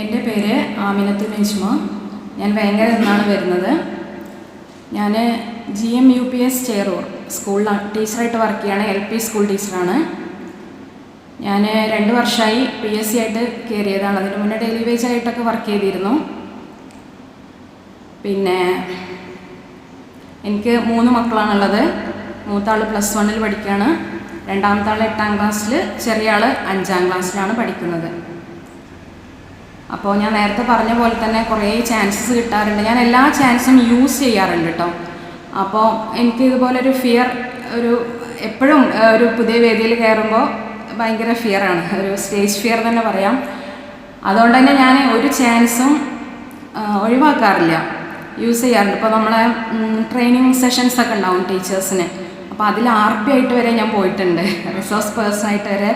എന്റെ പേര് ആമിനത്ത് മെജ്മ. ഞാൻ വേങ്ങര നിന്നാണ് വരുന്നത്. ഞാൻ G M U P S Cherur സ്കൂളിൽ ടീച്ചറായിട്ട് വർക്ക് ചെയ്യാണ് എൽ പി സ്കൂൾ ടീച്ചറാണ്. ഞാൻ രണ്ട് വർഷമായി പി എസ് സി ആയിട്ട് കയറിയതാണ്. അതിന് മുന്നേ ഡെയിലി വേജ് ആയിട്ടൊക്കെ വർക്ക് ചെയ്തിരുന്നു. പിന്നെ എനിക്ക് മൂന്ന് മക്കളാണുള്ളത്. മൂത്താൾ പ്ലസ് വണ്ണിൽ പഠിക്കുകയാണ് രണ്ടാമത്തെ ആൾ എട്ടാം ക്ലാസ്സിൽ ചെറിയ ആൾ അഞ്ചാം ക്ലാസ്സിലാണ് പഠിക്കുന്നത്. അപ്പോൾ ഞാൻ നേരത്തെ പറഞ്ഞ പോലെ തന്നെ കുറേ ചാൻസസ് കിട്ടാറുണ്ട്. ഞാൻ എല്ലാ ചാൻസും യൂസ് ചെയ്യാറുണ്ട് കേട്ടോ അപ്പോൾ എനിക്ക് ഇതുപോലെ ഒരു ഫിയർ ഒരു എപ്പോഴും ഒരു പുതിയ വേദിയിൽ കയറുമ്പോൾ ഭയങ്കര ഫിയറാണ് ഒരു സ്റ്റേജ് ഫിയർ തന്നെ പറയാം. അതുകൊണ്ട് തന്നെ ഞാൻ ഒരു ചാൻസും ഒഴിവാക്കാറില്ല. യൂസ് ചെയ്യാറുണ്ട്. ഇപ്പോൾ നമ്മളെ ട്രെയിനിങ് സെഷൻസ് ഒക്കെ ഉണ്ടാവും ടീച്ചേഴ്സിന് അപ്പോൾ അതിൽ ആർ പി ആയിട്ട് വരെ ഞാൻ പോയിട്ടുണ്ട്. റിസോഴ്സ് പേഴ്സൺ ആയിട്ട് വരെ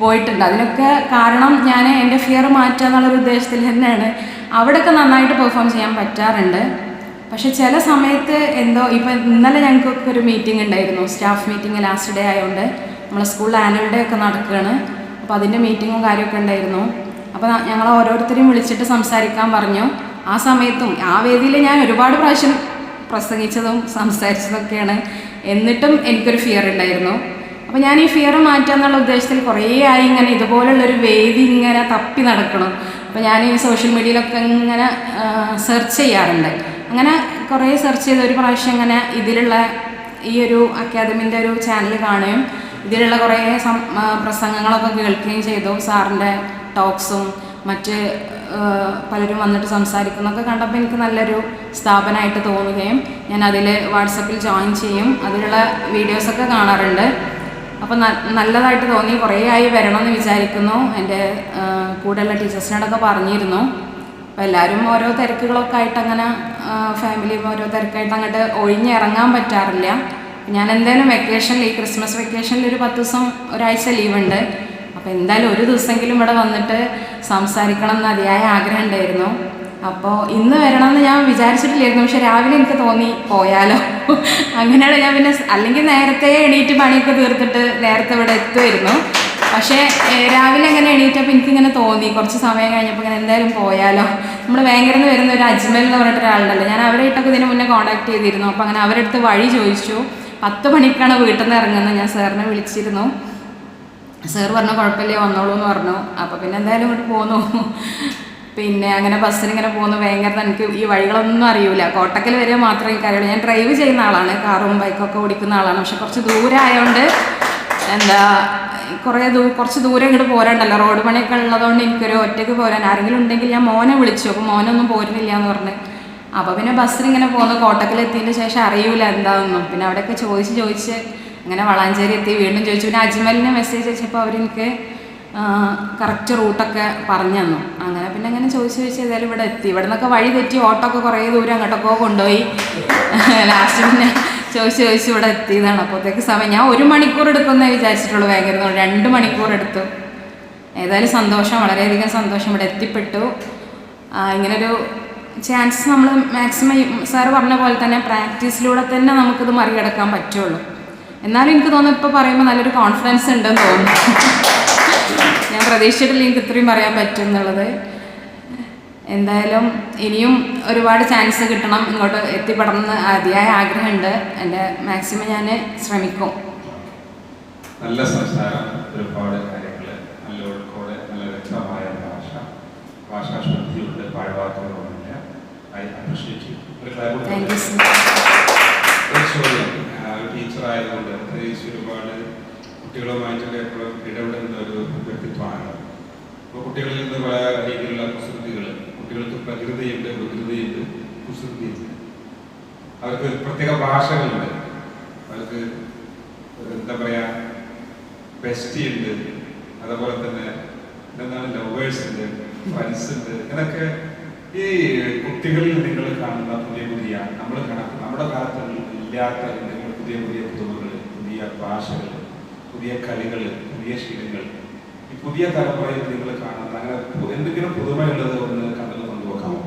പോയിട്ടുണ്ട്. അതിനൊക്കെ കാരണം ഞാൻ എന്റെ ഫിയർ മാറ്റുക എന്നുള്ളൊരു ഉദ്ദേശത്തിൽ തന്നെയാണ്. അവിടെയൊക്കെ നന്നായിട്ട് പെർഫോം ചെയ്യാൻ പറ്റാറുണ്ട്. പക്ഷെ ചില സമയത്ത് എന്തോ ഇപ്പം ഇന്നലെ ഞങ്ങൾക്കൊക്കെ ഒരു മീറ്റിംഗ് ഉണ്ടായിരുന്നു. സ്റ്റാഫ് മീറ്റിംഗ് ലാസ്റ്റ് ഡേ ആയതുകൊണ്ട് നമ്മളെ സ്കൂളിൽ ആനുവൽ ഡേ ഒക്കെ നടക്കുകയാണ്. അപ്പോൾ അതിന്റെ മീറ്റിങ്ങും കാര്യമൊക്കെ ഉണ്ടായിരുന്നു. അപ്പോൾ ഞങ്ങൾ ഓരോരുത്തരെയും വിളിച്ചിട്ട് സംസാരിക്കാൻ പറഞ്ഞു. ആ സമയത്തും ആ വേദിയിൽ ഞാൻ ഒരുപാട് പ്രാവശ്യം പ്രസംഗിച്ചതും സംസാരിച്ചതൊക്കെയാണ്. എന്നിട്ടും എനിക്കൊരു ഫിയർ ഉണ്ടായിരുന്നു. അപ്പോൾ ഞാൻ ഈ ഫിയർ മാറ്റുക എന്നുള്ള ഉദ്ദേശത്തിൽ കുറേ ആയി ഇങ്ങനെ ഇതുപോലുള്ളൊരു വേദി ഇങ്ങനെ തപ്പി നടക്കണം. അപ്പോൾ ഞാൻ ഈ സോഷ്യൽ മീഡിയയിലൊക്കെ ഇങ്ങനെ സെർച്ച് ചെയ്യാറുണ്ട്. അങ്ങനെ കുറേ സെർച്ച് ചെയ്ത് ഒരു പ്രാവശ്യം ഇങ്ങനെ ഇതിലുള്ള ഈ ഒരു അക്കാദമിന്റെ ഒരു ചാനൽ കാണുകയും ഇതിലുള്ള കുറേ പ്രസംഗങ്ങളൊക്കെ കേൾക്കുകയും ചെയ്തു. സാറിന്റെ ടോക്സും മറ്റ് പലരും വന്നിട്ട് സംസാരിക്കുന്നൊക്കെ കണ്ടപ്പോൾ എനിക്ക് നല്ലൊരു സ്ഥാപനമായിട്ട് തോന്നുകയും ഞാൻ അതിൽ വാട്സപ്പിൽ ജോയിൻ ചെയ്യും. അതിലുള്ള വീഡിയോസൊക്കെ കാണാറുണ്ട്. അപ്പോൾ നല്ലതായിട്ട് തോന്നി. കുറേ ആയി വരണമെന്ന് വിചാരിക്കുന്നു. എന്റെ കൂടെയുള്ള ടീച്ചേഴ്സിനോടൊക്കെ പറഞ്ഞിരുന്നു. അപ്പോൾ എല്ലാവരും ഓരോ തിരക്കുകളൊക്കെ ആയിട്ട് അങ്ങനെ ഫാമിലിയും ഓരോ തിരക്കായിട്ട് അങ്ങോട്ട് ഒഴിഞ്ഞിറങ്ങാൻ പറ്റാറില്ല. ഞാൻ എന്തായാലും വെക്കേഷനിൽ ഈ ക്രിസ്മസ് വെക്കേഷനിൽ ഒരു പത്ത് ദിവസം ഒരാഴ്ച ലീവുണ്ട് അപ്പോൾ എന്തായാലും ഒരു ദിവസമെങ്കിലും ഇവിടെ വന്നിട്ട് സംസാരിക്കണം എന്ന് അതിയായ ആഗ്രഹം ഉണ്ടായിരുന്നു. അപ്പോൾ ഇന്ന് വരണമെന്ന് ഞാൻ വിചാരിച്ചിട്ടില്ലായിരുന്നു. പക്ഷെ രാവിലെ എനിക്ക് തോന്നി പോയാലോ. അങ്ങനെയാണ് ഞാൻ പിന്നെ അല്ലെങ്കിൽ നേരത്തെ എണീറ്റ് പണിയൊക്കെ തീർത്തിട്ട് നേരത്തെ ഇവിടെ എത്തുമായിരുന്നു പക്ഷേ രാവിലെ അങ്ങനെ എണീറ്റപ്പോൾ എനിക്കിങ്ങനെ തോന്നി. കുറച്ച് സമയം കഴിഞ്ഞപ്പോൾ ഇങ്ങനെ എന്തായാലും പോയാലോ. നമ്മൾ ഭയങ്കര വരുന്ന ഒരു അജ്മൽ എന്ന് പറഞ്ഞിട്ട് ഒരാളുണ്ടല്ലോ. ഞാൻ അവരായിട്ടൊക്കെ ഇതിന് മുന്നേ കോൺടാക്ട് ചെയ്തിരുന്നു. അപ്പോൾ അങ്ങനെ അവരുടെ അടുത്ത് വഴി ചോദിച്ചു. പത്ത് മണിക്കാണ് വീട്ടിൽ നിന്ന് ഇറങ്ങുന്നത്. ഞാൻ സാറിനെ വിളിച്ചിരുന്നു. സാർ പറഞ്ഞു കുഴപ്പമില്ല വന്നോളൂ എന്ന് പറഞ്ഞു. അപ്പോൾ പിന്നെ എന്തായാലും ഇങ്ങോട്ട് പോന്നു. പിന്നെ അങ്ങനെ ബസ്സിന് ഇങ്ങനെ പോകുന്നു ഭയങ്കര എനിക്ക് ഈ വഴികളൊന്നും അറിയില്ല കോട്ടക്കൽ വരെ മാത്രമേ എനിക്കറിയുള്ളൂ ഞാൻ ഡ്രൈവ് ചെയ്യുന്ന ആളാണ്. കാറും ബൈക്കൊക്കെ ഓടിക്കുന്ന ആളാണ്. പക്ഷെ കുറച്ച് ദൂരം ആയതുകൊണ്ട് എന്താ കുറേ ദൂ കുറച്ച് ദൂരം ഇങ്ങോട്ട് പോരാണ്ടല്ലോ. റോഡ് പണിയൊക്കെ ഉള്ളതുകൊണ്ട് എനിക്കൊരു ഒറ്റയ്ക്ക് പോരാൻ ആരെങ്കിലും ഉണ്ടെങ്കിൽ ഞാൻ മോനെ വിളിച്ചു. അപ്പോൾ മോനൊന്നും പോരുന്നില്ല എന്ന് പറഞ്ഞ്. അപ്പോൾ പിന്നെ ബസ്സിന് ഇങ്ങനെ പോകുന്നു. കോട്ടക്കൽ എത്തിയതിന് ശേഷം അറിയൂല എന്താണെന്നും പിന്നെ അവിടെയൊക്കെ ചോദിച്ച് ചോദിച്ച് അങ്ങനെ വളാഞ്ചേരി എത്തി. വീണ്ടും ചോദിച്ചു. പിന്നെ അജ്മലിനെ മെസ്സേജ് അയച്ചപ്പോൾ അവരെനിക്ക് കറക്റ്റ് റൂട്ടൊക്കെ പറഞ്ഞു അങ്ങനെ പിന്നെ അങ്ങനെ ചോദിച്ച് ചോദിച്ച് ഏതായാലും ഇവിടെ എത്തി. ഇവിടെ നിന്നൊക്കെ വഴി തെറ്റി ഓട്ടോ ഒക്കെ കുറേ ദൂരം അങ്ങോട്ടൊക്കെ കൊണ്ടുപോയി. ലാസ്റ്റ് പിന്നെ ചോദിച്ച് ചോദിച്ച് ഇവിടെ എത്തിയതാണ് അപ്പോഴത്തേക്ക് സമയം. ഞാൻ ഒരു മണിക്കൂർ എടുക്കുമെന്നേ വിചാരിച്ചിട്ടുള്ളൂ. വേഗം രണ്ട് മണിക്കൂർ എടുത്തു. ഏതായാലും സന്തോഷം. വളരെയധികം സന്തോഷം ഇവിടെ എത്തിപ്പെട്ടു. ഇങ്ങനൊരു ചാൻസ് നമ്മൾ മാക്സിമം സാർ പറഞ്ഞ പോലെ തന്നെ പ്രാക്ടീസിലൂടെ തന്നെ നമുക്കിത് മറികടക്കാൻ പറ്റുള്ളൂ. എന്നാലും എനിക്ക് തോന്നുന്നു ഇപ്പോൾ പറയുമ്പോൾ നല്ലൊരു കോൺഫിഡൻസ് ഉണ്ടെന്ന് തോന്നുന്നു. ഞാൻ പ്രതീക്ഷിച്ചിട്ടില്ല എനിക്ക് ഇത്രയും പറയാൻ പറ്റും എന്നുള്ളത് എന്തായാലും ഇനിയും ഒരുപാട് ചാൻസ് കിട്ടണം ഇങ്ങോട്ട് എത്തിപ്പെടണം എന്ന് അതിയായ ആഗ്രഹമുണ്ട്. എന്റെ മാക്സിമം ഞാൻ ശ്രമിക്കും. നല്ല സംസാരം ഒരുപാട് കാര്യങ്ങൾ നല്ല നല്ല വ്യക്തമായ ഭാഷ ഭാഷാശുദ്ധിയുണ്ട് പാഴ്വാക്കുകളൊന്നുമില്ല ഐ അപ്രിഷ്യേറ്റ് ഒരു ചോദ്യം. പ്രത്യേകിച്ച് ഒരുപാട് കുട്ടികളുമായിട്ടൊക്കെ എപ്പോഴും ഇടപെടുന്ന ഒരു വ്യക്തിത്വമാണ്. അപ്പോൾ കുട്ടികളിൽ നിന്ന് പല രീതിയിലുള്ള കുസൃതികൾ കുട്ടികൾക്ക് പ്രകൃതിയുണ്ട് വികൃതിയുണ്ട് കുസൃതിയുണ്ട്. അവർക്ക് പ്രത്യേക ഭാഷകളുണ്ട്. അവർക്ക് എന്താ പറയാ ബെസ്റ്റിയുണ്ട്. അതുപോലെ തന്നെ എന്താണ് ലവേഴ്സ് ഉണ്ട് ഫ്രണ്ട്സ് ഉണ്ട് ഇതൊക്കെ ഈ കുട്ടികളിൽ നിങ്ങൾ കാണുന്ന പുതിയ പുതിയ നമ്മൾ കാണാത്ത നമ്മുടെ കാലത്ത് ഇല്ലാത്ത എന്തെങ്കിലും പുതിയ പുതിയ പുതുമകൾ പുതിയ ഭാഷകൾ പുതിയ കളികൾ പുതിയ ശീലങ്ങൾ ഈ പുതിയ തലമുറയിൽ നിങ്ങൾ കാണുന്ന അങ്ങനെ എന്തെങ്കിലും പുതുമയുള്ളത് ഒന്ന് കണ്ടത് കൊണ്ടുപോകാമോ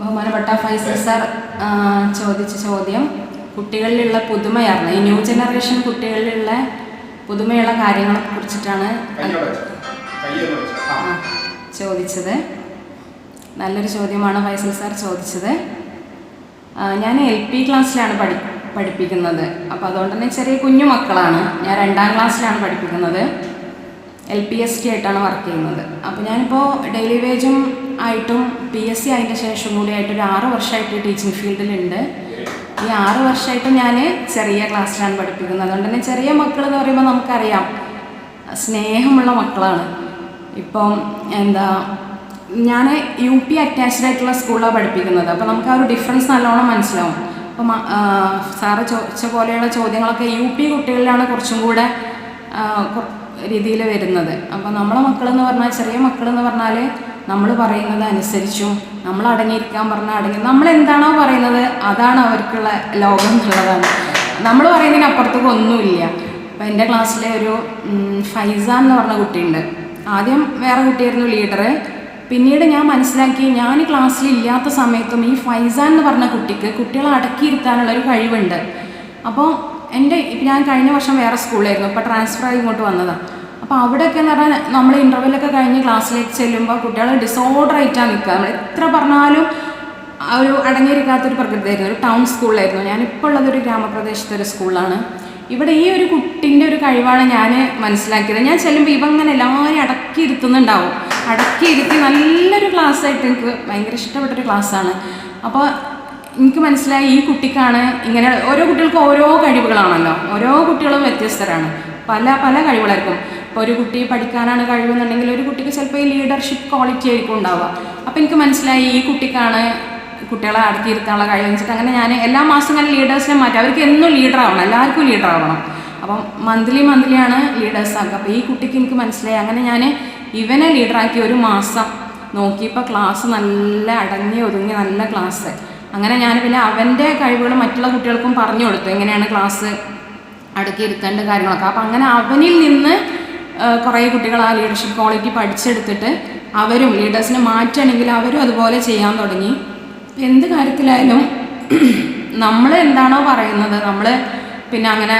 ബഹുമാനപ്പെട്ട ഫൈസൽ സാർ ചോദിച്ച ചോദ്യം കുട്ടികളിലുള്ള പുതുമയായിരുന്നു ഈ ന്യൂ ജനറേഷൻ കുട്ടികളിലുള്ള പുതുമയുള്ള കാര്യങ്ങളെ കുറിച്ചിട്ടാണ്. ചോദിച്ചത്. നല്ലൊരു ചോദ്യമാണ് ഫൈസൽ സാർ ചോദിച്ചത്. ഞാൻ എൽ പി ക്ലാസ്സിലാണ് പഠി പഠിപ്പിക്കുന്നത്. അപ്പോൾ അതുകൊണ്ട് തന്നെ ചെറിയ കുഞ്ഞു മക്കളാണ്. ഞാൻ രണ്ടാം ക്ലാസ്സിലാണ് പഠിപ്പിക്കുന്നത്. എൽ പി എസ് ടി ആയിട്ടാണ് വർക്ക് ചെയ്യുന്നത്. അപ്പോൾ ഞാനിപ്പോൾ ഡെയിലി വേജും ആയിട്ടും പി എസ് സി അതിന്റെ ശേഷം കൂടി ആയിട്ട് ഒരു ആറ് വർഷമായിട്ട് ടീച്ചിങ് ഫീൽഡിലുണ്ട് ഈ ആറ് വർഷമായിട്ട് ഞാൻ ചെറിയ ക്ലാസ്സിലാണ് പഠിപ്പിക്കുന്നത്. അതുകൊണ്ട് തന്നെ ചെറിയ മക്കൾ എന്ന് പറയുമ്പോൾ നമുക്കറിയാം സ്നേഹമുള്ള മക്കളാണ്. ഇപ്പം എന്താ ഞാൻ യു പി അറ്റാച്ച്ഡ് ആയിട്ടുള്ള സ്കൂളിലാണ് പഠിപ്പിക്കുന്നത്. അപ്പോൾ നമുക്ക് ആ ഒരു ഡിഫറൻസ് നല്ലോണം മനസ്സിലാവും. അപ്പം സാറ് ചോദിച്ച പോലെയുള്ള ചോദ്യങ്ങളൊക്കെ യു പി കുട്ടികളിലാണ് കുറച്ചും കൂടെ രീതിയിൽ വരുന്നത്. അപ്പോൾ നമ്മളെ മക്കളെന്ന് പറഞ്ഞാൽ ചെറിയ മക്കളെന്ന് പറഞ്ഞാൽ നമ്മൾ പറയുന്നത് അനുസരിച്ചും നമ്മൾ അടങ്ങിയിരിക്കാൻ പറഞ്ഞാൽ അടങ്ങി നമ്മൾ എന്താണോ പറയുന്നത് അതാണ് അവർക്കുള്ള ലോകം എന്നുള്ളതാണ്. നമ്മൾ പറയുന്നതിന് അപ്പുറത്തേക്ക് ഒന്നുമില്ല. അപ്പോൾ എന്റെ ക്ലാസ്സിലെ ഒരു ഫൈസ എന്ന് പറഞ്ഞ കുട്ടിയുണ്ട്. ആദ്യം വേറെ കുട്ടിയായിരുന്നു ലീഡർ പിന്നീട് ഞാൻ മനസ്സിലാക്കി ഞാൻ ക്ലാസ്സിൽ ഇല്ലാത്ത സമയത്തും ഈ ഫൈസാൻ എന്ന് പറഞ്ഞ കുട്ടിക്ക് കുട്ടികളെ അടക്കിയിരുത്താനുള്ള ഒരു കഴിവുണ്ട്. അപ്പോൾ എന്റെ ഞാൻ കഴിഞ്ഞ വർഷം വേറെ സ്കൂളിലായിരുന്നു അപ്പോൾ ട്രാൻസ്ഫർ ആയി ഇങ്ങോട്ട് വന്നതാണ് അപ്പോൾ അവിടെയൊക്കെ എന്ന് പറഞ്ഞാൽ നമ്മൾ ഇന്റർവെല്ലൊക്കെ കഴിഞ്ഞ് ക്ലാസ്സിലേക്ക് ചെല്ലുമ്പോൾ കുട്ടികൾ ഡിസോർഡർ ആയിട്ടാണ് നിൽക്കുക. നമ്മൾ എത്ര പറഞ്ഞാലും ഒരു അടങ്ങിയിരിക്കാത്തൊരു പ്രകൃതിയായിരുന്നു. ഒരു ടൗൺ സ്കൂളിലായിരുന്നു ഞാനിപ്പോൾ ഉള്ളത് ഒരു ഗ്രാമപ്രദേശത്തെ ഒരു സ്കൂളാണ് ഇവിടെ ഈ ഒരു കുട്ടിന്റെ ഒരു കഴിവാണ് ഞാൻ മനസ്സിലാക്കിയത്. ഞാൻ ചെല്ലുമ്പോൾ ഇവ ഇങ്ങനെ എല്ലാവരും അടക്കി അടക്കി ഇരുത്തി നല്ലൊരു ക്ലാസ് ആയിട്ട് എനിക്ക് ഭയങ്കര ഇഷ്ടപ്പെട്ടൊരു ക്ലാസ്സാണ്. അപ്പോൾ എനിക്ക് മനസ്സിലായി ഈ കുട്ടിക്കാണ് ഇങ്ങനെ ഓരോ കുട്ടികൾക്കും ഓരോ കഴിവുകളാണല്ലോ. ഓരോ കുട്ടികളും വ്യത്യസ്തരാണ്. പല പല കഴിവുകളായിരിക്കും. ഇപ്പോൾ ഒരു കുട്ടി പഠിക്കാനാണ് കഴിവെന്നുണ്ടെങ്കിൽ ഒരു കുട്ടിക്ക് ചിലപ്പോൾ ഈ ലീഡർഷിപ്പ് ക്വാളിറ്റി ആയിരിക്കും ഉണ്ടാവുക. അപ്പോൾ എനിക്ക് മനസ്സിലായി ഈ കുട്ടിക്കാണ് കുട്ടികളെ അടക്കിയിരുത്താനുള്ള കഴിവ് വെച്ചിട്ട് അങ്ങനെ ഞാൻ എല്ലാ മാസവും ഞാൻ ലീഡേഴ്സിനെ മാറ്റി. അവർക്ക് എന്നും ലീഡർ ആവണം. എല്ലാവർക്കും ലീഡർ ആവണം. അപ്പം മന്ത്ലി മന്ത്ലിയാണ് ലീഡേഴ്സ് ആക്കുക. അപ്പോൾ ഈ കുട്ടിക്ക് എനിക്ക് മനസ്സിലായി. അങ്ങനെ ഞാൻ ഇവനെ ലീഡറാക്കി ഒരു മാസം. നോക്കിയപ്പോൾ ക്ലാസ് നല്ല അടങ്ങി ഒതുങ്ങി നല്ല ക്ലാസ് അങ്ങനെ ഞാൻ പിന്നെ അവന്റെ കഴിവുകൾ മറ്റുള്ള കുട്ടികൾക്കും പറഞ്ഞു കൊടുത്തു. എങ്ങനെയാണ് ക്ലാസ് അടുക്കിയിരുത്തേണ്ട കാര്യങ്ങളൊക്കെ. അപ്പം അങ്ങനെ അവനിൽ നിന്ന് കുറേ കുട്ടികൾ ആ ലീഡർഷിപ്പ് ക്വാളിറ്റി പഠിച്ചെടുത്തിട്ട് അവരും ലീഡേഴ്സിനെ മാറ്റുകയാണെങ്കിൽ അവരും അതുപോലെ ചെയ്യാൻ തുടങ്ങി. എന്ത് കാര്യത്തിലായാലും നമ്മൾ എന്താണോ പറയുന്നത് നമ്മൾ പിന്നെ അങ്ങനെ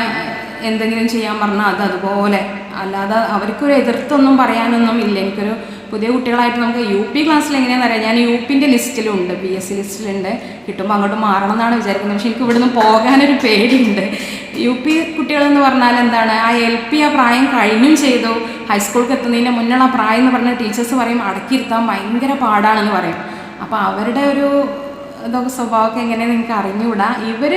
എന്തെങ്കിലും ചെയ്യാൻ പറഞ്ഞാൽ അത് അതുപോലെ. അല്ലാതെ അവർക്കൊരു എതിർത്തൊന്നും പറയാനൊന്നും ഇല്ല. എനിക്കൊരു പുതിയ കുട്ടികളായിട്ട് നമുക്ക് യു പി ക്ലാസ്സിൽ എങ്ങനെയാണെന്ന് അറിയാം. ഞാൻ യു പിന്റെ ലിസ്റ്റിലുണ്ട്. പി എസ് സി ലിസ്റ്റിലുണ്ട്. കിട്ടുമ്പോൾ അങ്ങോട്ട് മാറണം എന്നാണ് വിചാരിക്കുന്നത്. പക്ഷേ എനിക്ക് ഇവിടുന്ന് പോകാനൊരു പേടിയുണ്ട്. യു പി കുട്ടികളെന്ന് പറഞ്ഞാൽ എന്താണ്? ആ എൽ പി ആ പ്രായം കഴിഞ്ഞും ചെയ്തു. ഹൈസ്കൂൾക്ക് എത്തുന്നതിന് മുന്നുള്ള പ്രായം എന്ന് പറഞ്ഞാൽ ടീച്ചേഴ്സ് പറയും അടക്കിയിരുത്താൻ ഭയങ്കര പാടാണെന്ന് പറയും. അപ്പോൾ അവരുടെ ഒരു ഇതൊക്കെ സ്വഭാവമൊക്കെ എങ്ങനെയാണ് നിങ്ങൾക്ക് അറിഞ്ഞുകൂടാ? ഇവർ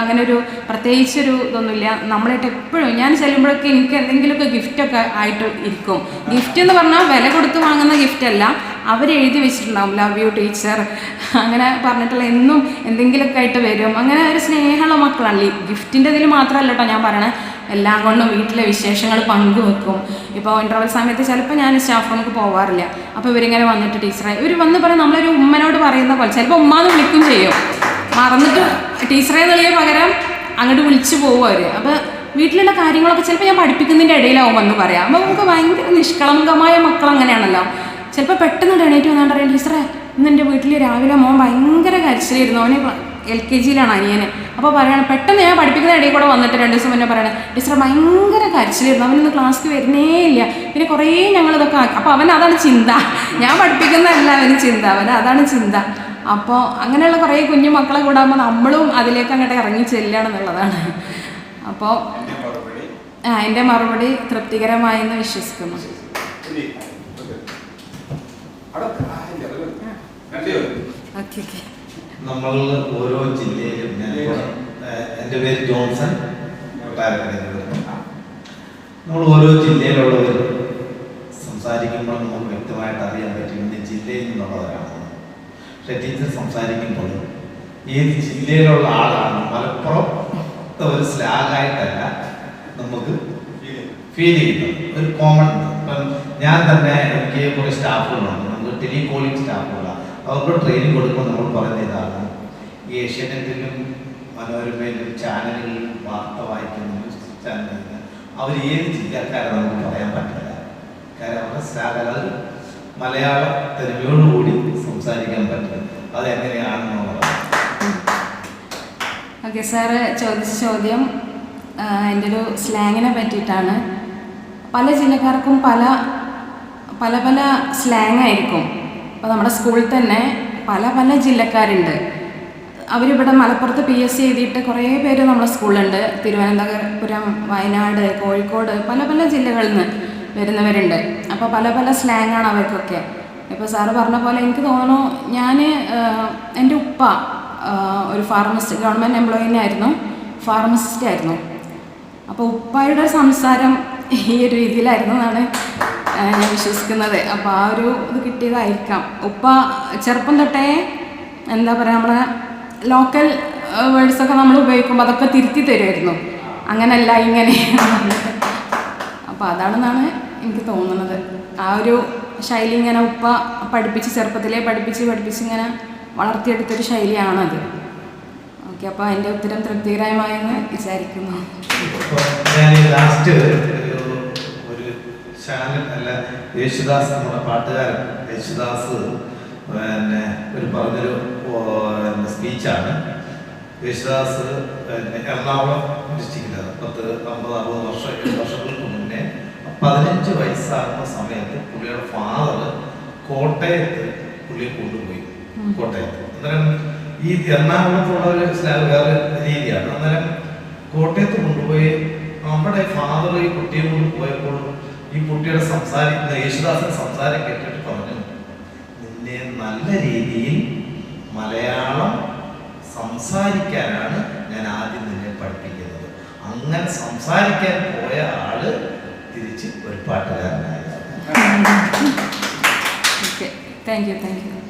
അങ്ങനെ ഒരു പ്രത്യേകിച്ചൊരു ഇതൊന്നുമില്ല. നമ്മളായിട്ട് എപ്പോഴും ഞാൻ ചെല്ലുമ്പോഴൊക്കെ എനിക്ക് എന്തെങ്കിലുമൊക്കെ ഗിഫ്റ്റൊക്കെ ആയിട്ട് ഇരിക്കും. ഗിഫ്റ്റ് എന്ന് പറഞ്ഞാൽ വില കൊടുത്ത് വാങ്ങുന്ന ഗിഫ്റ്റ് അല്ല. അവരെഴുതി വെച്ചിട്ടുണ്ടാവും ലവ് യു ടീച്ചർ അങ്ങനെ പറഞ്ഞിട്ടുള്ള എന്നും എന്തെങ്കിലുമൊക്കെ ആയിട്ട് വരും. അങ്ങനെ ഒരു സ്നേഹമുള്ള മക്കളാണ് ഈ ഗിഫ്റ്റിന്റെ ഇതിൽ മാത്രമല്ല കേട്ടോ ഞാൻ പറയണേ. എല്ലാം കൊണ്ടും വീട്ടിലെ വിശേഷങ്ങൾ പങ്കുവെക്കും. ഇപ്പോൾ ഇന്റർവൽ സമയത്ത് ചിലപ്പോൾ ഞാൻ സ്റ്റാഫ് റൂമിൽ പോവാറില്ല. അപ്പോൾ ഇവരിങ്ങനെ വന്നിട്ട് ടീച്ചറെ ഇവർ വന്ന് പറയും നമ്മളൊരു ഉമ്മനോട് പറയുന്ന പോലെ. ചിലപ്പോൾ ഉമ്മാന്ന് വിളിക്കും ചെയ്യും. മറന്നിട്ട് ടീച്ചറെ എന്നുള്ളിയ പകരം അങ്ങോട്ട് വിളിച്ചു പോകും അവർ അപ്പോൾ വീട്ടിലുള്ള കാര്യങ്ങളൊക്കെ ചിലപ്പോൾ ഞാൻ പഠിപ്പിക്കുന്നതിന്റെ ഇടയിലാവും വന്ന് പറയാം. അപ്പോൾ നമുക്ക് ഭയങ്കര നിഷ്കളങ്കമായ മക്കൾ അങ്ങനെയാണല്ലോ ചിലപ്പോൾ പെട്ടെന്ന് എണീറ്റ് വന്നാണ്ട് പറയാം ടീച്ചറെ ഇന്ന് എന്റെ വീട്ടിൽ രാവിലെ മോൻ ഭയങ്കര കരച്ചിലായിരുന്നു. അവന് എൽ കെ ജിയിലാണ് അനിയനെ. അപ്പോൾ പറയണം പെട്ടെന്ന് ഞാൻ പഠിപ്പിക്കുന്ന ഇടയിൽ കൂടെ വന്നിട്ട് രണ്ട് ദിവസം മുന്നേ പറയണേ ടീച്ചറെ ഭയങ്കര കരച്ചിലായിരുന്നു. അവനൊന്ന് ക്ലാസ്സിൽ വരുന്നേ ഇല്ല. പിന്നെ കുറേ ഞങ്ങളിതൊക്കെ ആക്കി. അപ്പോൾ അവൻ അതാണ് ചിന്ത. ഞാൻ പഠിപ്പിക്കുന്നതല്ല അവന് ചിന്ത. അവൻ അതാണ് ചിന്ത. അപ്പോൾ അങ്ങനെയുള്ള കുറേ കുഞ്ഞു മക്കളെ കൂടാകുമ്പോൾ നമ്മളും അതിലേക്ക് അങ്ങോട്ട് ഇറങ്ങി ചെല്ലുകയാണെന്നുള്ളതാണ് അപ്പോൾ ആ എന്റെ മറുപടി തൃപ്തികരമായെന്ന് വിശ്വസിക്കുന്നു ഇനി, ഓക്കേ. അവിടെ ആ, ഇല്ല, അത് രണ്ടേ ഉള്ളൂ. ഓക്കെ ഓക്കെ നമ്മൾ ഓരോ ജില്ലയിലും ഞാൻ എന്റെ പേര് ജോൺസൺ. നമ്മൾ ഓരോ ജില്ലയിലുള്ളവർ സംസാരിക്കുമ്പോൾ നമുക്ക് വ്യക്തമായിട്ട് അറിയാൻ പറ്റും ഇന്ന ജില്ലയിൽ നിന്നുള്ളവരാണ് പക്ഷെ ടീച്ചർ സംസാരിക്കുമ്പോൾ ഏത് ജില്ലയിലുള്ള ആളാണ് മലപ്പുറം ഒരു സ്ലാഗായിട്ടല്ല നമുക്ക് ഫീൽ ചെയ്യുന്നത്. ഒരു കോമൺ. ഇപ്പം ഞാൻ തന്നെ എനിക്ക് കുറേ സ്റ്റാഫുകളുണ്ട്. ടെലികോളിംഗ് സ്റ്റാഫുകള അവർക്ക് ട്രെയിനിങ് കൊടുക്കുമ്പോൾ നമ്മൾ പറയുന്ന ഇതാണ്. ഏഷ്യാനെറ്റിലും മനോരമയിലും ചാനലുകളിലും വാർത്ത വായിക്കുന്ന ന്യൂസ് ചാനലിൽ അവർ ഏത് ജില്ലക്കാരെ നമുക്ക് പറയാൻ പറ്റില്ല. കാരണം അവരുടെ സ്റ്റാഫുകൾ മലയാള തെരുവിയോടുകൂടി സംസാരിക്കാൻ പറ്റില്ല. അതെങ്ങനെയാണെന്നുള്ളത് ഓക്കെ സാറ് ചോദിച്ച ചോദ്യം എന്റെ ഒരു സ്ലാങ്ങിനെ പറ്റിയിട്ടാണ്. പല ജില്ലക്കാർക്കും പല പല പല സ്ലാങ് ആയിരിക്കും. അപ്പോൾ നമ്മുടെ സ്കൂളിൽ തന്നെ പല പല ജില്ലക്കാരുണ്ട്. അവരിവിടെ മലപ്പുറത്ത് പി എസ് സി എഴുതിയിട്ട് കുറേ പേര് നമ്മുടെ സ്കൂളുണ്ട് തിരുവനന്തപുരം വയനാട് കോഴിക്കോട് പല പല ജില്ലകളിൽ നിന്ന് വരുന്നവരുണ്ട്. അപ്പോൾ പല പല സ്ലാങ്ങാണ് അവർക്കൊക്കെ. ഇപ്പോൾ സാറ് പറഞ്ഞ പോലെ എനിക്ക് തോന്നുന്നു ഞാൻ എന്റെ ഉപ്പ ഒരു ഫാർമസിസ്റ്റ് ഗവൺമെന്റ് എംപ്ലോയിനെ ആയിരുന്നു. ഫാർമസിസ്റ്റ് ആയിരുന്നു. അപ്പോൾ ഉപ്പായുടെ സംസാരം ഈ ഒരു രീതിയിലായിരുന്നു എന്നാണ് ഞാൻ വിശ്വസിക്കുന്നത്. അപ്പോൾ ആ ഒരു ഇത് കിട്ടിയതായിരിക്കാം. ഉപ്പ ചെറുപ്പം തൊട്ടേ എന്താ പറയുക നമ്മളെ ലോക്കൽ വേർഡ്സൊക്കെ നമ്മൾ ഉപയോഗിക്കുമ്പോൾ അതൊക്കെ തിരുത്തി തരുമായിരുന്നു അങ്ങനല്ല ഇങ്ങനെ. അപ്പോൾ അതാണെന്നാണ് എനിക്ക് തോന്നുന്നത്. ആ ഒരു ശൈലി ഇങ്ങനെ ഉപ്പ പഠിപ്പിച്ച് ചെറുപ്പത്തിലേ പഠിപ്പിച്ച് പഠിപ്പിച്ച് ഇങ്ങനെ വളർത്തിയെടുത്തൊരു ശൈലിയാണത്. ഓക്കെ അപ്പോൾ അതിന്റെ ഉത്തരം തൃപ്തികരമായെന്ന് വിചാരിക്കുന്നു. ഞാൻ ലാസ്റ്റ് ചാനൽ അല്ല യേശുദാസ് നമ്മുടെ പാട്ടുകാരൻ. യേശുദാസ് പിന്നെ ഒരു പറഞ്ഞൊരു സ്പീച്ചാണ്. യേശുദാസ് പിന്നെ എറണാകുളം ഡിസ്ട്രിക്റ്റിലാണ് പത്ത് അമ്പത് അറുപത് വർഷം എട്ട് വർഷങ്ങൾക്ക് മുന്നേ പതിനഞ്ച് വയസ്സാകുന്ന സമയത്ത് പുള്ളിയുടെ ഫാദർ കോട്ടയത്ത് പുള്ളിയെ കൊണ്ടുപോയി. കോട്ടയത്ത്. അന്നേരം ഈ എറണാകുളത്തുള്ള ഒരു സ്ലാബ് വേറെ രീതിയാണ്. അന്നേരം കോട്ടയത്ത് കൊണ്ടുപോയി നമ്മുടെ ഫാദർ ഈ കുട്ടിയെ കൊണ്ട് പോയപ്പോൾ ഈ കുട്ടിയുടെ സംസാരിക്കുന്ന യേശുദാസൻ സംസാരം കേട്ടിട്ട് പറഞ്ഞു നിന്നെ നല്ല രീതിയിൽ മലയാളം സംസാരിക്കാനാണ് ഞാൻ ആദ്യം നിന്നെ പഠിപ്പിക്കുന്നത്. അങ്ങനെ സംസാരിക്കാൻ പോയ ആൾ തിരിച്ച് ഒരു പാട്ടുകാരനായി. Thank you thank you